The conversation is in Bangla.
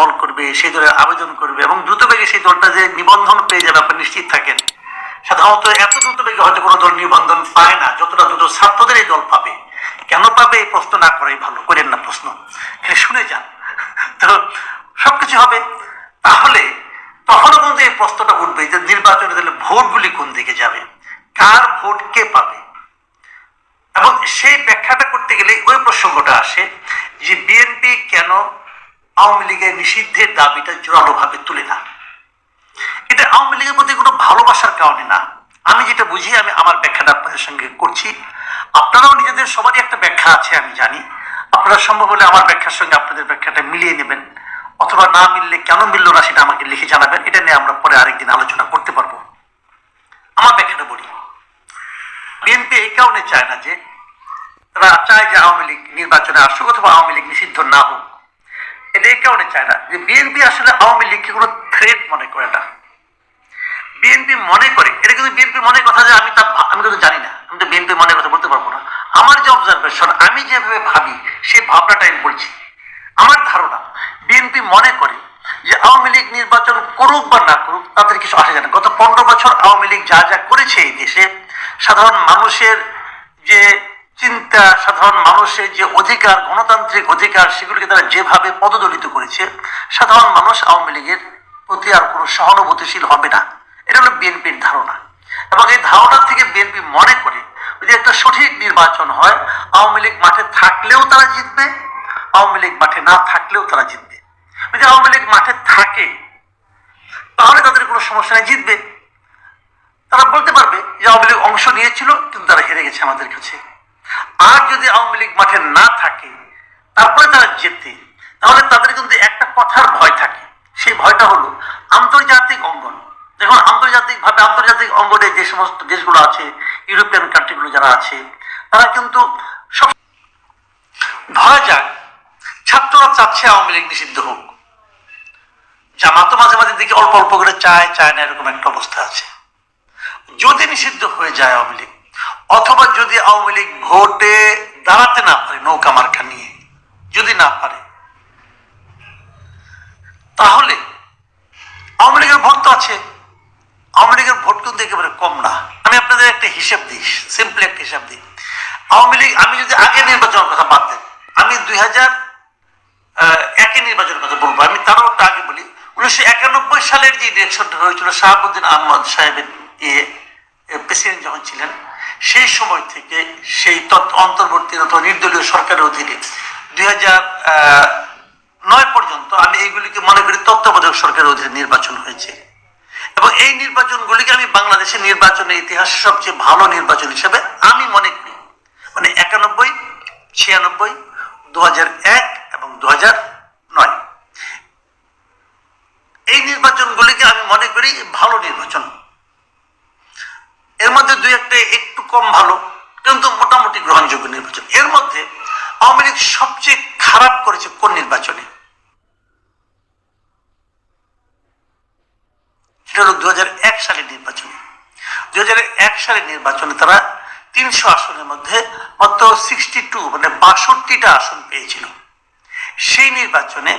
দল করবে, সেই দলের আবেদন করবে এবং দ্রুত বেগে সেই দলটা যে নিবন্ধন পেয়ে যাবে, আপনি নিশ্চিত থাকেন। সাধারণত এত দ্রুত বেগে হয়তো কোনো দল নিবন্ধন পায় না, যতটা দ্রুত ছাত্রদের এই দল পাবে। কেন পাবে, এই প্রশ্ন না করাই ভালো, করেন না প্রশ্ন। শুনে যান। তো সবকিছু হবে। তাহলে তখনও কিন্তু এই প্রশ্নটা উঠবে যে নির্বাচনে তাহলে ভোটগুলি কোন দিকে যাবে? কার ভোট কে পাবে? এবং সেই ব্যাখ্যাটা করতে গেলে ওই প্রসঙ্গটা আসে যে বিএনপি কেন আওয়ামী লীগের নিষিদ্ধের দাবিটা জোরালোভাবে তুলে না। এটা আওয়ামী লীগের প্রতি কোনো ভালোবাসার কারণে না। আমি যেটা বুঝি, আমি আমার ব্যাখ্যাটা আপনাদের সঙ্গে করছি। আপনারাও নিজেদের সবারই একটা ব্যাখ্যা আছে, আমি জানি। আপনারা সম্ভব হলে আমার ব্যাখ্যার সঙ্গে আপনাদের ব্যাখ্যাটা মিলিয়ে নেবেন, অথবা না মিললে কেন মিললো না সেটা আমাকে লিখে জানাবেন। এটা নিয়ে আমরা পরে আরেকদিন আলোচনা করতে পারব। আমার ব্যাখ্যাটা বলি। বিএনপি এই কারণে চায় না যে তারা চায় যে আওয়ামী লীগ নির্বাচনে আসুক অথবা আওয়ামী লীগ নিষিদ্ধ না হোক। এই কারণে চায় না যে বিএনপি আসলে আওয়ামী লীগকে কোনো থ্রেট মনে করে না? বিএনপি মনে করে, এটা কিন্তু বিএনপি মনে কথা যে আমি তা আমি কিন্তু জানি না, আমি তো বিএনপি মনে কথা বলতে পারব না। আমার যে অবজারভেশন আমি যেভাবে ভাবি সেই ভাবনাটা আমি বলছি। আমার ধারণা বিএনপি মনে করে যে আওয়ামী লীগ নির্বাচন করুক বা না করুক, তাদের কিছু আসে যায় না। গত পনেরো বছর আওয়ামী লীগ যা যা করেছে এই দেশে, সাধারণ মানুষের যে চিন্তা সাধারণ মানুষের যে অধিকার, গণতান্ত্রিক অধিকার, সেগুলিকে তারা যেভাবে পদদলিত করেছে, সাধারণ মানুষ আওয়ামী লীগের প্রতি আর কোনো সহানুভূতিশীল হবে না। এটা হলো বিএনপির ধারণা। এবং এই ধারণা থেকে বিএনপি মনে করে যদি একটা সঠিক নির্বাচন হয়, আওয়ামী লীগ মাঠে থাকলেও তারা জিতবে, আওয়ামী লীগ মাঠে না থাকলেও তারা জিতবে। যদি আওয়ামী লীগ মাঠে থাকে, তাহলে তাদের কোনো সমস্যা নেই, জিতবে। তারা বলতে পারবে যে আওয়ামী লীগ অংশ নিয়েছিল, কিন্তু তারা হেরে গেছে আমাদের কাছে। আর যদি আওয়ামী লীগ মাঠে না থাকে, তারপরে তারা জেতে, তাহলে তাদের কিন্তু একটা কথার ভয় থাকে। সেই ভয়টা হলো আন্তর্জাতিক অঙ্গন। দেখুন, আন্তর্জাতিকভাবে আন্তর্জাতিক অঙ্গনে যে সমস্ত দেশগুলো আছে, ইউরোপিয়ান কান্ট্রিগুলো যারা আছে, তারা কিন্তু সব ধরা যাক, ছাত্ররা চাচ্ছে আওয়ামী লীগ নিষিদ্ধ হোক। জামাতও মাঝে মাঝে দেখি অল্প অল্প করে চায় চায় না, এরকম একটা অবস্থা আছে। যদি নিষিদ্ধ হয়ে যায় আওয়ামী লীগ অথবা যদি আওয়ামী লীগ ভোটে দাঁড়াতে না পারে নৌকা মার্কা নিয়ে, যদি না পারে, তাহলে আওয়ামী লীগের ভোট তো আছে। আওয়ামী লীগের ভোট কিন্তু একেবারে কম না। আমি আপনাদের একটা হিসাব দিই সিম্পলি একটা হিসাব দিই। আওয়ামী লীগ, আমি যদি আগে নির্বাচনের কথা বাদ দেন আমি দুই হাজার একই নির্বাচনের কথা বলব। আমি তারও একটা আগে বলি, উনিশশো একানব্বই সালের যে ইলেকশনটা হয়েছিল, শাহাবুদ্দিন আহমদ সাহেবের ইয়ে প্রেসিডেন্ট যখন ছিলেন সেই সময় থেকে সেই তৎ- অন্তর্বর্তী অথবা নির্দলীয় সরকারের অধীনে দুই নয় পর্যন্ত আমি এইগুলিকে মনে করি তত্ত্বাবধায়ক সরকারের অধীনে নির্বাচন হয়েছে। এবং এই নির্বাচনগুলিকে আমি বাংলাদেশের নির্বাচনের ইতিহাসে সবচেয়ে ভালো নির্বাচন হিসেবে আমি মনে করি। মানে একানব্বই, ছিয়ানব্বই দু এক এবং দু নয়। এই নির্বাচনগুলিকে আমি মনে করি ভালো নির্বাচন এর মধ্যে দুই একটা একটু কম ভালো, কিন্তু মোটামুটি গ্রহণযোগ্য নির্বাচন। এর মধ্যে আওয়ামী লীগ সবচেয়ে খারাপ করেছে কোন নির্বাচনে? সেটা হলো দু সালের নির্বাচনে। দু সালের নির্বাচনে তারা তিনশো আসনের মধ্যে মাত্র সিক্সটি টু মানে বাষট্টিটা আসন পেয়েছিল। সেই নির্বাচনে